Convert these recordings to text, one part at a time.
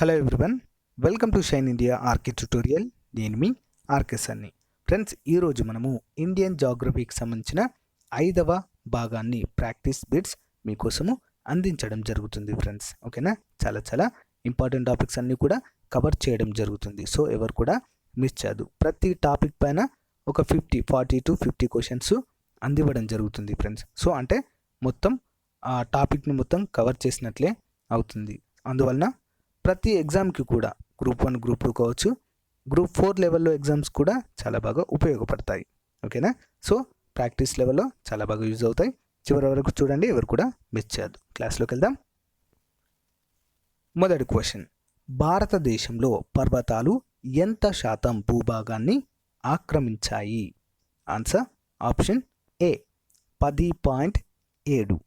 Hello everyone welcome to shine India RK tutorial నేను మీ RK సన్ని friends ఈరోజు మనము ఇండియన్ జాగ్రఫీకి సంబంధించిన ఐదవ భాగాన్ని ప్రాక్టీస్ బిట్స్ మీకోసము అందించడం జరుగుతుంది ఫ్రెండ్స్ ఓకేనా చాలా చాలా ఇంపార్టెంట్ టాపిక్స్ అన్నీ కూడా కవర్ చేయడం జరుగుతుంది. సో ఎవరు కూడా మిస్ చేయదు. ప్రతి టాపిక్ పైన ఒక fifty forty two fifty questions అందివ్వడం జరుగుతుంది ఫ్రెండ్స్ సో అంటే మొత్తం ఆ టాపిక్ని మొత్తం కవర్ చేసినట్లే అవుతుంది. అందువలన ప్రతి ఎగ్జామ్కి కూడా గ్రూప్ వన్ గ్రూప్ టూ కావచ్చు గ్రూప్ ఫోర్ లెవెల్లో ఎగ్జామ్స్ కూడా చాలా బాగా ఉపయోగపడతాయి. ఓకేనా? సో ప్రాక్టీస్ లెవెల్లో చాలా బాగా యూజ్ అవుతాయి. చివరి వరకు చూడండి ఎవరు కూడా మిస్ చేయద్దు. క్లాస్లోకి వెళ్దాం. మొదటి క్వశ్చన్. భారతదేశంలో పర్వతాలు ఎంత శాతం భూభాగాన్ని ఆక్రమించాయి? ఆన్సర్ ఆప్షన్ ఏ పది పాయింట్ ఏడు.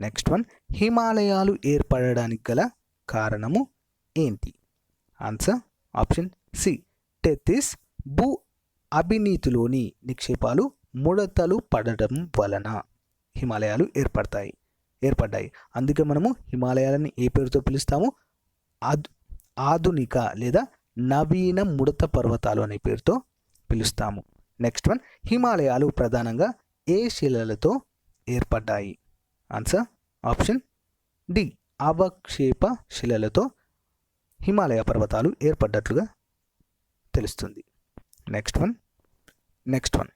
నెక్స్ట్ వన్ హిమాలయాలు ఏర్పడడానికి గల కారణము ఏంటి? Answer option C. టెత్తిస్ భూ అవినీతిలోని నిక్షేపాలు ముడతలు పడడం వలన హిమాలయాలు ఏర్పడతాయి. ఏర్పడ్డాయి. అందుకే మనము హిమాలయాలని ఏ పేరుతో పిలుస్తాము? ఆధు ఆధునిక లేదా నవీన ముడత పర్వతాలు అనే పేరుతో పిలుస్తాము. నెక్స్ట్ వన్ హిమాలయాలు ప్రధానంగా ఏ శిలలతో ఏర్పడ్డాయి? Answer option D. అవక్షేప శిలలతో హిమాలయ పర్వతాలు ఏర్పడ్డట్లుగా తెలుస్తుంది. Next one next one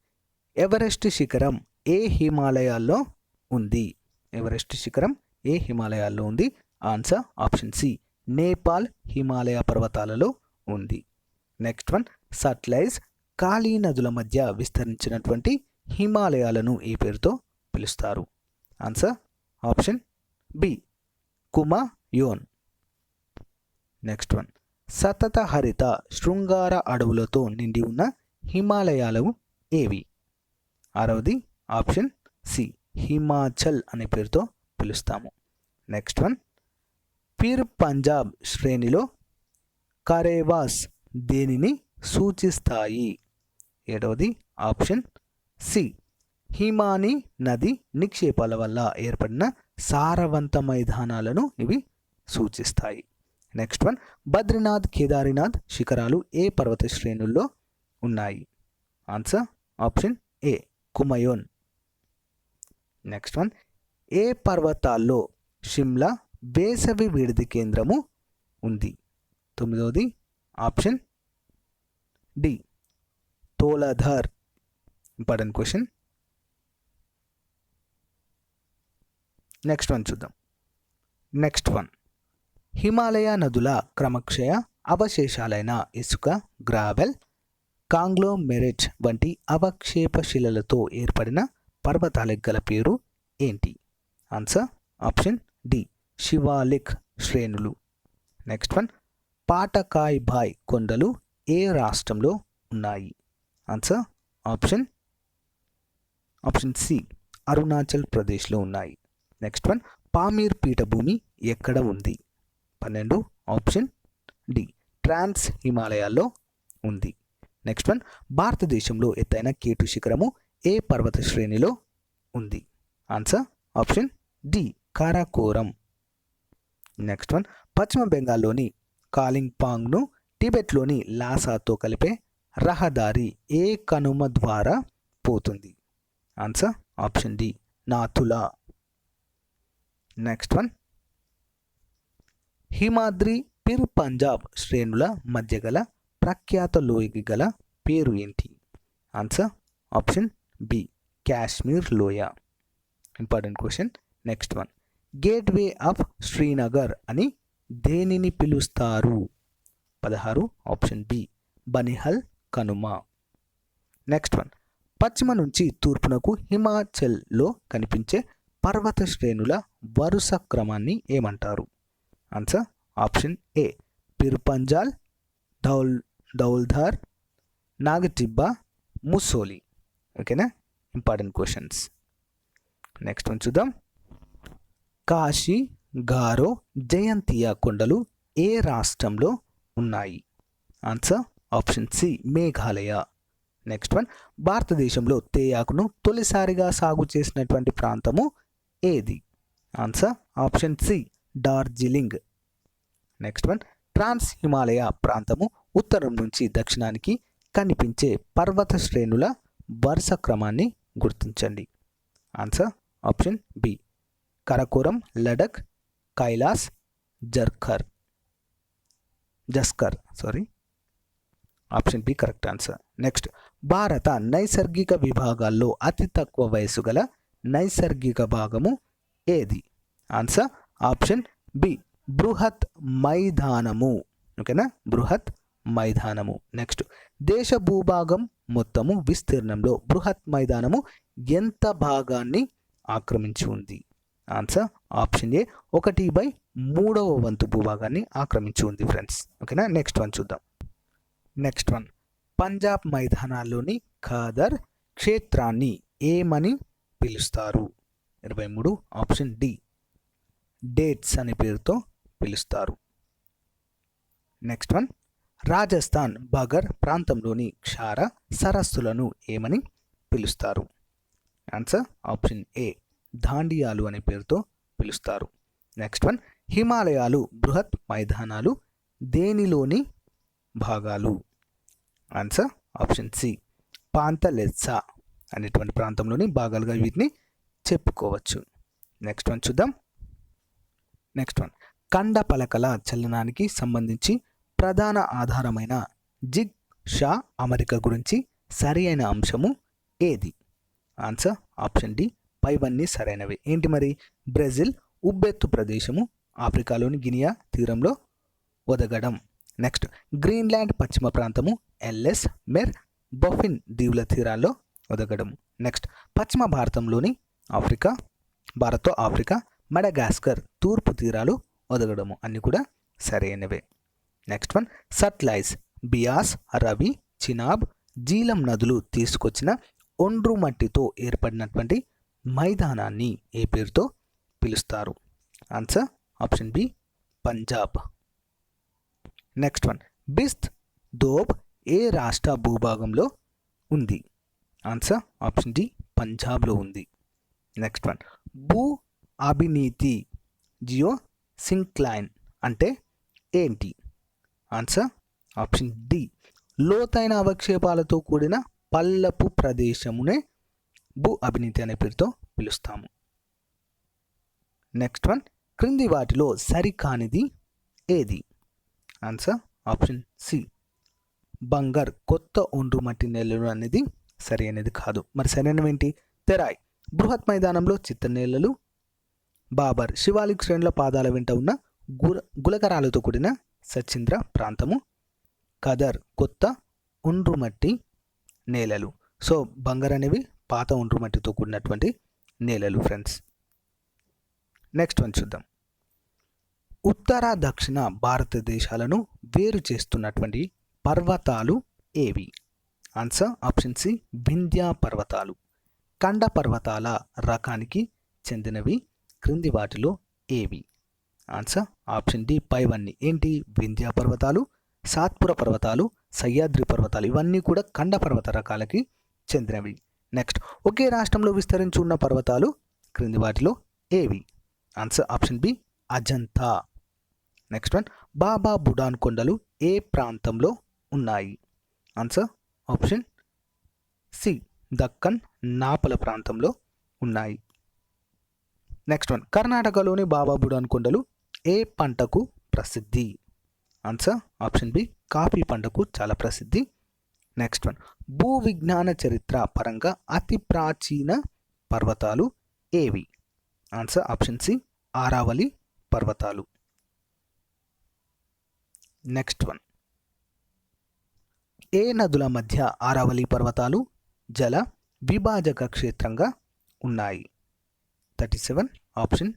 Everest శిఖరం ఏ హిమాలయాల్లో ఉంది? ఎవరెస్ట్ శిఖరం ఏ హిమాలయాల్లో ఉంది? Answer option C Nepal Himalaya పర్వతాలలో ఉంది. నెక్స్ట్ వన్ సట్లైజ్ కాళీ నదుల మధ్య విస్తరించినటువంటి హిమాలయాలను ఏ పేరుతో పిలుస్తారు? Answer option B Kumaon next one సతత హరిత శృంగార అడవులతో నిండి ఉన్న హిమాలయాలు ఏవి? ఆరవది ఆప్షన్ సి హిమాచల్ అనే పేరుతో పిలుస్తాము. నెక్స్ట్ వన్ పీర్ పంజాబ్ శ్రేణిలో కరేవాస్ దేనిని సూచిస్తాయి? ఏడవది ఆప్షన్ సి హిమాని నది నిక్షేపాల వల్ల ఏర్పడిన సారవంత మైదానాలను ఇవి సూచిస్తాయి. నెక్స్ట్ వన్ బద్రీనాథ్ కేదారినాథ్ శిఖరాలు ఏ పర్వత శ్రేణుల్లో ఉన్నాయి? Answer option A Kumaon next one ఏ పర్వతాల్లో షిమ్లా వేసవి విడిది కేంద్రము ఉంది? తొమ్మిదవది. Option D Dhauladhar. Important question next one చూద్దాం. నెక్స్ట్ వన్ హిమాలయ నదుల క్రమక్షయ అవశేషాలైన ఇసుక గ్రావెల్ కాంగ్లోమెరెట్ వంటి అవక్షేప శిలలతో ఏర్పడిన పర్వతాలకు గల పేరు ఏంటి? ఆన్సర్ ఆప్షన్ డి శివాలిక్ శ్రేణులు. నెక్స్ట్ వన్ పాటకాయ్ భాయ్ కొండలు ఏ రాష్ట్రంలో ఉన్నాయి? Answer option option C Arunachal ప్రదేశ్లో ఉన్నాయి. నెక్స్ట్ వన్ పామీర్ పీఠభూమి ఎక్కడ ఉంది? పన్నెండు ఆప్షన్ డి. ట్రాన్స్ హిమాలయాల్లో ఉంది. నెక్స్ట్ వన్ భారతదేశంలో ఎత్తైన కేటు శిఖరము ఏ పర్వత శ్రేణిలో ఉంది? Answer option D Karakoram. Next one పశ్చిమ బెంగాల్లోని కాలింగ్పాంగ్ను టిబెట్లోని లాసాతో కలిపే రహదారి ఏ కనుమ ద్వారా పోతుంది? Answer option D Nathula. Next one Himadri Pir Punjab శ్రేణుల మధ్య గల ప్రఖ్యాత లోయకి గల పేరు ఏంటి? ఆన్సర్ ఆప్షన్ బి కాశ్మీర్ లోయ important question next one gateway of Srinagar అని దేనిని పిలుస్తారు? పదహారు ఆప్షన్ బి బనిహల్ కనుమ నెక్స్ట్ వన్ పశ్చిమ నుంచి తూర్పునకు హిమాచల్లో కనిపించే పర్వత శ్రేణుల వరుస క్రమాన్ని ఏమంటారు? ఆన్సర్ ఆప్షన్ ఏ. పిర్పంజాల్ ధౌల్ ధౌల్ధార్ నాగటిబ్బా ముసోలి ఓకేనా? Important questions. నెక్స్ట్ వన్ చూద్దాం. కాశీ గారో జయంతియా కొండలు ఏ రాష్ట్రంలో ఉన్నాయి? Answer option C Meghalaya. Next one. భారతదేశంలో తేయాకును తొలిసారిగా సాగు చేసినటువంటి ప్రాంతము ఏది? Answer option C Darjeeling. Next one trans Himalaya ప్రాంతము ఉత్తరం నుంచి దక్షిణానికి కనిపించే పర్వత శ్రేణుల వరుస క్రమాన్ని గుర్తించండి. Answer option B Karakoram Ladakh Kailash జర్ఖర్ Zanskar sorry option B correct answer next భారత నైసర్గిక విభాగాల్లో అతి తక్కువ వయసు గల నైసర్గిక భాగము ఏది? ఆన్సర్ ఆప్షన్ బి బృహత్ మైదానము. ఓకేనా? బృహత్ మైదానము. నెక్స్ట్ దేశ భూభాగం మొత్తము విస్తీర్ణంలో బృహత్ మైదానము ఎంత భాగాన్ని ఆక్రమించి ఉంది? ఆన్సర్ ఆప్షన్ ఏ ఒకటి బై మూడవ వంతు భూభాగాన్ని ఆక్రమించి ఉంది ఫ్రెండ్స్ ఓకేనా? నెక్స్ట్ వన్ చూద్దాం. నెక్స్ట్ వన్ పంజాబ్ మైదానాల్లోని ఖాదర్ క్షేత్రాన్ని ఏమని పిలుస్తారు? ఇరవై మూడు ఆప్షన్ డి డేట్స్ అనే పేరుతో పిలుస్తారు. నెక్స్ట్ వన్ రాజస్థాన్ బగర్ ప్రాంతంలోని క్షార సరస్సులను ఏమని పిలుస్తారు? ఆన్సర్ ఆప్షన్ ఏ దాండియాలు అనే పేరుతో పిలుస్తారు. నెక్స్ట్ వన్ హిమాలయాలు బృహత్ మైదానాలు దేనిలోని భాగాలు? ఆన్సర్ ఆప్షన్ సి పాంతలెత్సా అనేటువంటి ప్రాంతంలోని భాగాలుగా వీటిని చెప్పుకోవచ్చు. నెక్స్ట్ వన్ చూద్దాం. నెక్స్ట్ వన్ కండ పలకల చలనానికి సంబంధించి ప్రధాన ఆధారమైన జిగ్ షా అమరిక గురించి సరైన అంశము ఏది? ఆన్సర్ ఆప్షన్ డి పైవన్నీ సరైనవి. ఏంటి మరి? బ్రెజిల్ ఉబ్బెత్తు ప్రదేశము ఆఫ్రికాలోని గినియా తీరంలో ఒదగడం. నెక్స్ట్ గ్రీన్లాండ్ పశ్చిమ ప్రాంతము ఎల్ఎస్ మెర్ బొఫిన్ దీవుల తీరాల్లో ఒదగడం. నెక్స్ట్ పశ్చిమ భారతంలోని ఆఫ్రికా భారత్తో ఆఫ్రికా మడగాస్కర్ తూర్పు తీరాలు ఒదగడము అన్నీ కూడా సరైనవే. నెక్స్ట్ వన్ సట్లైజ్ బియాస్ రవి చినాబ్ జీలం నదులు తీసుకొచ్చిన ఒండ్రు మట్టితో ఏర్పడినటువంటి మైదానాన్ని ఏ పేరుతో పిలుస్తారు? Answer option B Punjab next one Bist Doab ఏ రాష్ట్ర భూభాగంలో ఉంది? ఆన్సర్ ఆప్షన్ డి పంజాబ్లో ఉంది. నెక్స్ట్ వన్ భూ అవినీతి జియో సింక్లైన్ అంటే ఏంటి? ఆన్సర్ ఆప్షన్ డి లోతైన అవక్షేపాలతో కూడిన పల్లపు ప్రదేశమునే భూ అభినీతి అనే పేరుతో పిలుస్తాము. నెక్స్ట్ వన్ క్రింది వాటిలో సరికానిది ఏది? ఆన్సర్ ఆప్షన్ సి బంగర్ కొత్త ఒండ్రు మట్టి నేలలు అనేది సరైనది కాదు. మరి సరైనవి ఏంటి? తెరాయ్. బృహత్ మైదానంలో చిత్త నేలలు బాబర్ శివాలిక్ శ్రేణుల పాదాల వెంట ఉన్న గుల గులకరాలతో కూడిన సచ్చింద్ర ప్రాంతము. కదర్ కొత్త ఉండ్రుమట్టి నేలలు. సో బంగర్ అనేవి పాత ఉండ్రుమట్టితో కూడినటువంటి నేలలు ఫ్రెండ్స్ నెక్స్ట్ వన్ చూద్దాం. ఉత్తర దక్షిణ భారతదేశాలను వేరు చేస్తున్నటువంటి పర్వతాలు ఏవి? ఆన్సర్ ఆప్షన్ సి వింధ్యా పర్వతాలు. కండ పర్వతాల రకానికి చెందినవి క్రింది వాటిలో ఏవి? ఆన్సర్ ఆప్షన్ డి పైవన్నీ ఏంటి? వింధ్యా పర్వతాలు సాత్పుర పర్వతాలు సహ్యాద్రి పర్వతాలు. ఇవన్నీ కూడా ఖండ పర్వత రకాలకి చెందినవి. నెక్స్ట్ ఒకే రాష్ట్రంలో విస్తరించి ఉన్న పర్వతాలు క్రింది వాటిలో ఏవి? Answer option B Ajanta. Next one Baba Budan కొండలు ఏ ప్రాంతంలో ఉన్నాయి? ఆన్సర్ ఆప్షన్ సి దక్కన్ నాపల ప్రాంతంలో ఉన్నాయి. నెక్స్ట్ వన్ కర్ణాటకలోని బాబా బుడాన్ కొండలు ఏ పంటకు ప్రసిద్ధి? ఆన్సర్ ఆప్షన్ బి కాఫీ పంటకు చాలా ప్రసిద్ధి. నెక్స్ట్ వన్ భూ విజ్ఞాన చరిత్ర పరంగా అతి ప్రాచీన పర్వతాలు ఏవి? ఆన్సర్ ఆప్షన్ సి ఆరావళి పర్వతాలు. నెక్స్ట్ వన్ ఏ నదుల మధ్య ఆరావళి పర్వతాలు జల విభాజక క్షేత్రంగా ఉన్నాయి? Thirty seven option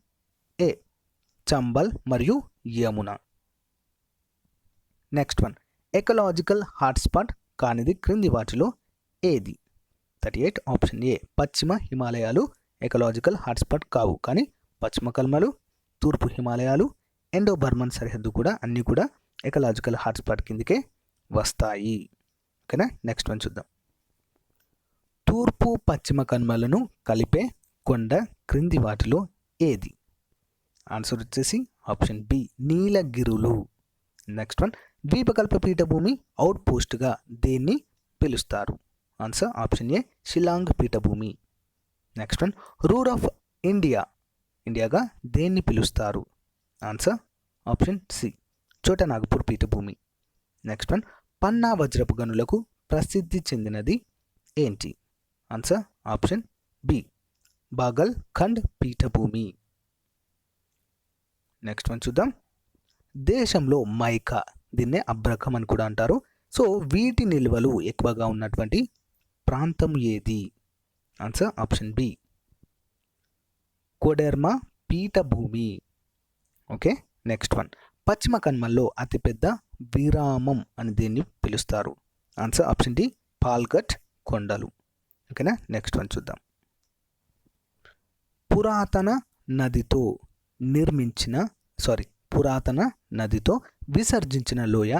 A Chambal మరియు Yamuna next one ecological hotspot కానిది క్రింది వాటిలో ఏది? థర్టీ ఎయిట్ ఆప్షన్ ఏ పశ్చిమ హిమాలయాలు ఎకలాజికల్ హాట్స్పాట్ కావు. కానీ పశ్చిమ కల్మలు తూర్పు హిమాలయాలు ఎండో బర్మన్ సరిహద్దు కూడా అన్నీ కూడా ఎకలాజికల్ హాట్స్పాట్ కిందకే వస్తాయి. ఓకేనా? నెక్స్ట్ వన్ చూద్దాం. తూర్పు పశ్చిమ కనుమలను కలిపే కొండ క్రింది వాటిలో ఏది? ఆన్సర్ వచ్చేసి ఆప్షన్ బి నీలగిరులు. నెక్స్ట్ వన్ ద్వీపకల్ప పీఠభూమి అవుట్ పోస్ట్గా దేన్ని పిలుస్తారు? ఆన్సర్ ఆప్షన్ ఏ షిలాంగ్ పీఠభూమి. Next one Ruhr of India. ఇండియాగా దేన్ని పిలుస్తారు? ఆన్సర్ ఆప్షన్ సి చోట నాగపూర్ పీఠభూమి. నెక్స్ట్ వన్ పన్నా వజ్రపు గనులకు ప్రసిద్ధి చెందినది ఏంటి? Answer option B Baghelkhand పీఠభూమి నెక్స్ట్ వన్ చూద్దాం. దేశంలో మైకా దీన్నే అబ్రకం అని కూడా అంటారు. సో వీటి నిల్వలు ఎక్కువగా ఉన్నటువంటి ప్రాంతం ఏది? ఆన్సర్ ఆప్షన్ బి కోడెర్మా పీఠభూమి. ఓకే నెక్స్ట్ వన్ పశ్చిమ కన్మల్లో అతిపెద్ద విరామం అని దీన్ని పిలుస్తారు. ఆన్సర్ ఆప్షన్ డి పాల్గట్ కొండలు. ఓకేనా నెక్స్ట్ వన్ చూద్దాం. పురాతన నదితో నిర్మించిన సారీ పురాతన నదితో విసర్జించిన లోయ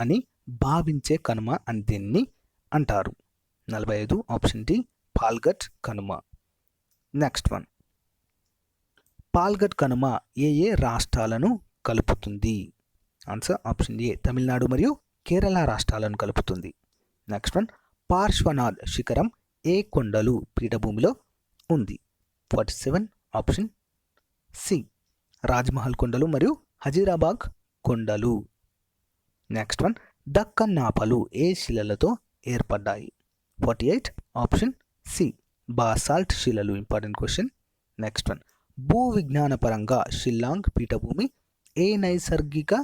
అని భావించే కనుమ అని దీన్ని అంటారు. నలభై ఐదు ఆప్షన్ డి పాల్గట్ కనుమ. నెక్స్ట్ వన్ పాల్గట్ కనుమ ఏ ఏ రాష్ట్రాలను కలుపుతుంది? ఆన్సర్ ఆప్షన్ ఏ తమిళనాడు మరియు కేరళ రాష్ట్రాలను కలుపుతుంది. నెక్స్ట్ వన్ పార్శ్వనాథ్ శిఖరం ఏ కొండలు పీఠభూమిలో ఉంది? Forty seven option C Rajmahal కొండలు మరియు హజీరాబాగ్ కొండలు నెక్స్ట్ వన్ దక్కన్ నాపలు ఏ శిలలతో ఏర్పడ్డాయి? Forty eight option C basalt శిలలు ఇంపార్టెంట్ క్వశ్చన్ నెక్స్ట్ వన్ భూ విజ్ఞానపరంగా షిల్లాంగ్ పీఠభూమి ఏ నైసర్గిక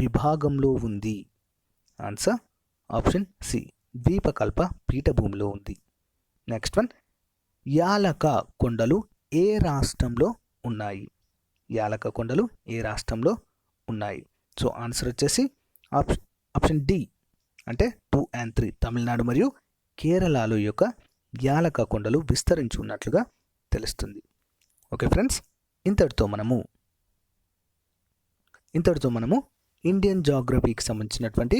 విభాగంలో ఉంది? ఆన్సర్ ఆప్షన్ సి ద్వీపకల్ప పీఠభూమిలో ఉంది. నెక్స్ట్ వన్ యాలక కొండలు ఏ రాష్ట్రంలో ఉన్నాయి? యాలక కొండలు ఏ రాష్ట్రంలో ఉన్నాయి? సో ఆన్సర్ వచ్చేసి ఆప్షన్ ఆప్షన్ డి అంటే టూ అండ్ త్రీ తమిళనాడు మరియు కేరళలో యొక్క యాలక కొండలు విస్తరించి ఉన్నట్లుగా తెలుస్తుంది. ఓకే ఫ్రెండ్స్ ఇంతటితో మనము ఇంతటితో మనము ఇండియన్ జాగ్రఫీకి సంబంధించినటువంటి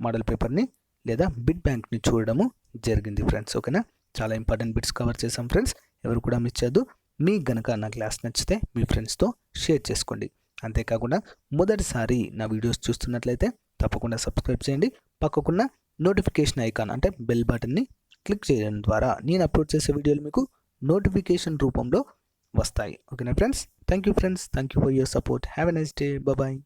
మోడల్ పేపర్ని లేదా బిడ్ బ్యాంక్ని చూడడము జరిగింది ఫ్రెండ్స్ ఓకేనా? చాలా ఇంపార్టెంట్ బిట్స్ కవర్ చేసాం ఫ్రెండ్స్ ఎవరు కూడా మిస్ చేయొద్దు. మీకు గనక నా క్లాస్ నచ్చితే మీ ఫ్రెండ్స్తో షేర్ చేసుకోండి. అంతేకాకుండా మొదటిసారి నా వీడియోస్ చూస్తున్నట్లయితే తప్పకుండా సబ్స్క్రైబ్ చేయండి. పక్కకున్న నోటిఫికేషన్ ఐకాన్ అంటే బెల్ బటన్ని క్లిక్ చేయడం ద్వారా నేను అప్లోడ్ చేసే వీడియోలు మీకు నోటిఫికేషన్ రూపంలో వస్తాయి. ఓకేనా friends? Thank you friends. Thank you for your support. Have a nice day. Bye.